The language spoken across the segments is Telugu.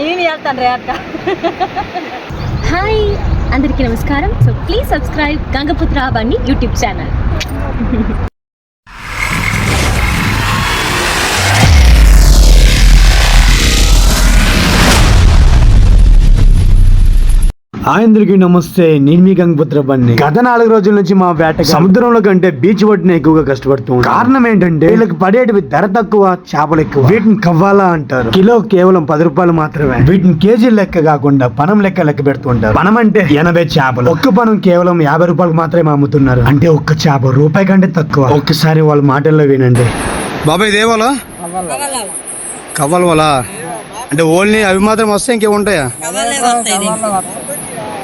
నేను వెళ్తాను రే అక్క. హాయ్ అందరికీ నమస్కారం. సో ప్లీజ్ సబ్స్క్రైబ్ గంగపుత్ర బండి యూట్యూబ్ ఛానల్. అందరికీ నమస్తే నేను మీ గంగపుత్ర బండి గత నాలుగు రోజుల నుంచి మా వేట సముద్రంలో కంటే బీచ్ ఒడ్డున ఎక్కువగా కష్టపడుతూ. కారణం ఏంటంటే వీళ్ళకి పడేటివి ధర తక్కువ చేపలు ఎక్కువ. వీటిని కవ్వాలా అంటారు. కిలో కేవలం పది రూపాయలు మాత్రమే. వీటిని కేజీ లెక్క కాకుండా పనం లెక్క లెక్క పెడుతుంటారు పనం అంటే ఎనభై చేపలు. ఒక్క పనం కేవలం యాభై రూపాయలు మాత్రమే అమ్ముతున్నారు. అంటే ఒక్క చేప రూపాయి కంటే తక్కువ. ఒక్కసారి వాళ్ళ మాటల్లో వినండి. బాబాయ్ వాళ్ళ కవ్వల వాళ్ళ అంటే ఓన్లీ అవి మాత్రం వస్తాయి ఇంకేం ఉంటాయా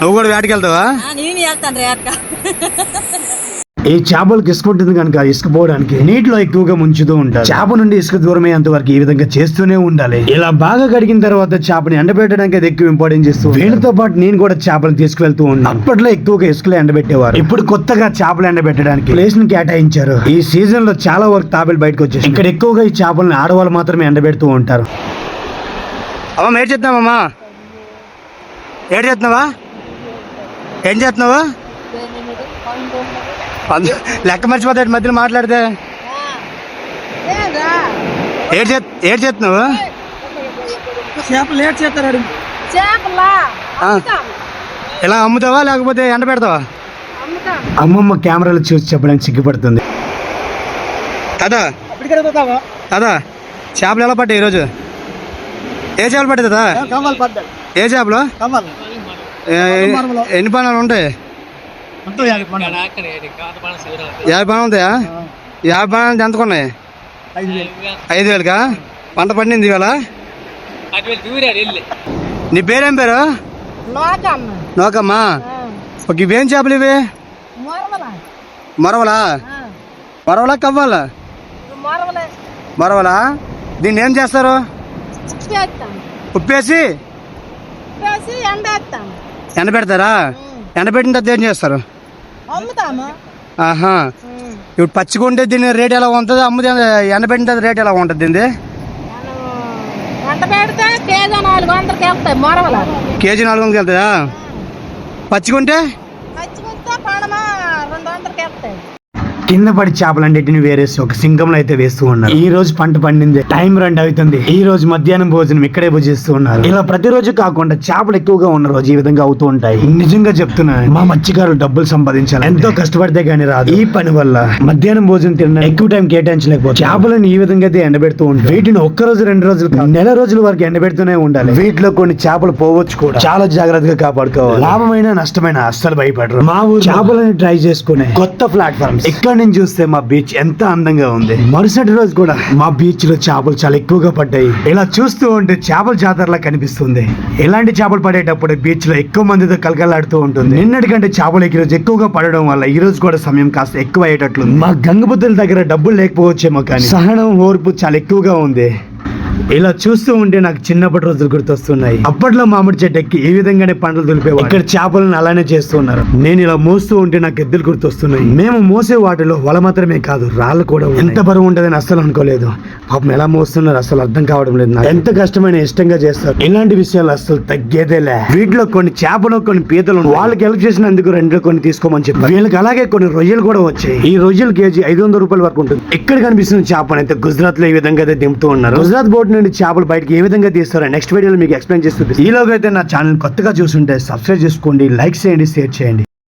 నువ్వు కూడా వేటకి వెళ్తావా? నేను వెళ్తాను ఈ చేపలకు ఇసుక ఉంటుంది కనుక ఇసుక పోవడానికి నీటిలో ఎక్కువగా ముంచుతూ ఉంటారు చేప నుండి ఇసుక దూరమయ్యేంత వరకు ఈ విధంగా చేస్తూనే ఉండాలి. ఇలా బాగా కడిగిన తర్వాత చేపని ఎండబెట్టడానికి అది ఎక్కువ ఇంపార్టెన్స్ ఇస్తూ వీళ్ళతో పాటు నేను కూడా చేపలు తీసుకువెళ్తూ ఉన్నాను. అప్పట్లో ఎక్కువగా ఇసుకలో ఎండబెట్టేవారు. ఇప్పుడు కొత్తగా చేపలు ఎండబెట్టడానికి ప్లేస్ని కేటాయించారు. ఈ సీజన్లో చాలా వరకు తాబేలు బయటకు వచ్చేసి ఇక్కడ ఎక్కువగా ఈ చేపలను ఆడవాళ్ళు మాత్రమే ఎండబెడుతూ ఉంటారు. అమ్మా ఏడు చేస్తున్నావమ్మా? ఏడు చేస్తున్నావా? ఏం చేస్తున్నావు? లెక్క మర్చిపోతాడు మధ్యలో మాట్లాడితే? ఏడు చే ఏడు చేస్తున్నావు? చేపలా? ఆ. ఇలా అమ్ముతావా లేకపోతే ఎండ పెడతావా? అమ్మమ్మ కెమెరాలు చూసి చెప్పడానికి సిగ్గుపడుతుంది. కదా కదా చేపలు ఎలా పడ్డాయి ఈరోజు? ఏ చేపలు పడ్డాయి కదా ఏ చేపలు? ఎన్ని బాణాలు ఉంటాయి? యాభై బాణాలు ఉంటాయా? యాభై బాణాలు ఎంత ఉన్నాయి ఐదు వేలుకా? పంట పడింది ఇవాళ? నీ పేరేం పేరు? నోకమ్మా ఒక ఇవేం చేపలు ఇవి? మొరవలా మరవలా కవ్వాలా? మొరవలే దీన్ని ఏం చేస్తారు? ఉప్పేసి? ఎండేస్తాను ఎండ పెడతారా? ఎండ పెట్టిన తర్వాత ఏం చేస్తారు? ఆహా. ఇప్పుడు పచ్చిగా ఉంటే దీని రేట్ ఎలా ఉంటుంది? అమ్ముది ఎండ పెట్టిన తర్వాత రేట్ ఎలా ఉంటుంది పెడితే కేజీ నాలుగు వందలకి వెళ్తాయి మొరవల కింద పడి చేపలన్నిటిని వేరేసి ఒక సింగంలో అయితే వేస్తూ ఉన్నారు. ఈ రోజు పంట పండింది. టైం రెండు అవుతుంది. ఈ రోజు మధ్యాహ్నం భోజనం ఇక్కడే భోజిస్తూ ఉన్నారు. ఇలా ప్రతిరోజు కాకుండా చేపలు ఎక్కువగా ఉన్న రోజు ఈ విధంగా అవుతూ ఉంటాయి. నిజంగా చెప్తున్నా మా మత్స్యకారులు డబ్బులు సంపాదించాలి. ఎంతో కష్టపడితే గానీ రాదు. ఈ పని వల్ల మధ్యాహ్నం భోజనం తిన్న ఎక్కువ టైం కేటాయించలేకపోతే. చేపలను ఈ విధంగా అయితే ఎండబెడుతూ ఉంటాయి వీటిని ఒక్క రోజు రెండు రోజులు నెల రోజుల వరకు ఎండబెడుతూనే ఉండాలి. వీటిలో కొన్ని చేపలు పోవచ్చు కూడా. చాలా జాగ్రత్తగా కాపాడుకోవాలి. లాభమైన నష్టమైన అస్సలు భయపడరు. మా ఊరు చేపలని ట్రై చేసుకునే కొత్త ప్లాట్ఫామ్స్. ఇక్కడ నుంచి చూస్తే మా బీచ్ ఎంత అందంగా ఉంది. మరుసటి రోజు కూడా మా బీచ్లో చేపలు చాలా ఎక్కువగా పడ్డాయి. ఇలా చూస్తూ ఉంటే చేపల జాతరలా కనిపిస్తుంది. ఇలాంటి చేపలు పడేటప్పుడు బీచ్లో ఎక్కువ మందితో కలకలాడుతూ ఉంటుంది. నిన్నటికంటే చేపలు ఈ రోజు ఎక్కువగా పడడం వల్ల ఈ రోజు కూడా సమయం కాస్త ఎక్కువ అయ్యేటట్లు మా గంగబుద్ధుల దగ్గర డబ్బులు లేకపోవచ్చేమో కానీ సహనం ఓర్పు చాలా ఎక్కువగా ఉంది. ఇలా చూస్తూ ఉంటే నాకు చిన్నప్పటి రోజులు గుర్తొస్తున్నాయి. అప్పట్లో మామిడి చెట్టు ఎక్కి ఈ విధంగానే పంటలు దులిపేవాడు ఇక్కడ చేపలను అలానే చేస్తున్నారు. నేను ఇలా మోస్తూ ఉంటే నాకు ఎద్దులు గుర్తొస్తున్నాయి. మేము మోసే వాటిలో వల మాత్రమే కాదు రాళ్ళు కూడా. ఎంత బరువు ఉంటుందని అస్సలు అనుకోలేదు. పాపం ఎలా మోస్తున్నారు అసలు అర్థం కావడం లేదు నాకు. ఎంత కష్టమైన ఇష్టంగా చేస్తారు. ఇలాంటి విషయాలు అసలు తగ్గేదేలే. వీటిలో కొన్ని చేపలు కొన్ని పీతలు. వాళ్ళకి హెల్ప్ చేసినందుకు రెండు కొన్ని తీసుకోమని చెప్పి వీళ్ళకి అలాగే కొన్ని రొయ్యలు కూడా వచ్చాయి. ఈ రొయ్యలు కేజీ ఐదు వందల రూపాయల వరకు ఉంటుంది. ఇక్కడ కనిపిస్తున్న చేపను అయితే గుజరాత్లో ఈ విధంగా అయితే దింపుతూ ఉన్నారు? గుజరాత్ బోట్ నుండి చేపలు బయటకి ఏ విధంగా తీస్తారో నెక్స్ట్ వీడియోలో మీకు ఎక్స్ప్లెయిన్ చేస్తుంది ఈలోగా అయితే నా ఛానల్ కొత్తగా చూస్తుంటే సబ్స్క్రైబ్ చేసుకోండి లైక్ చేయండి షేర్ చేయండి.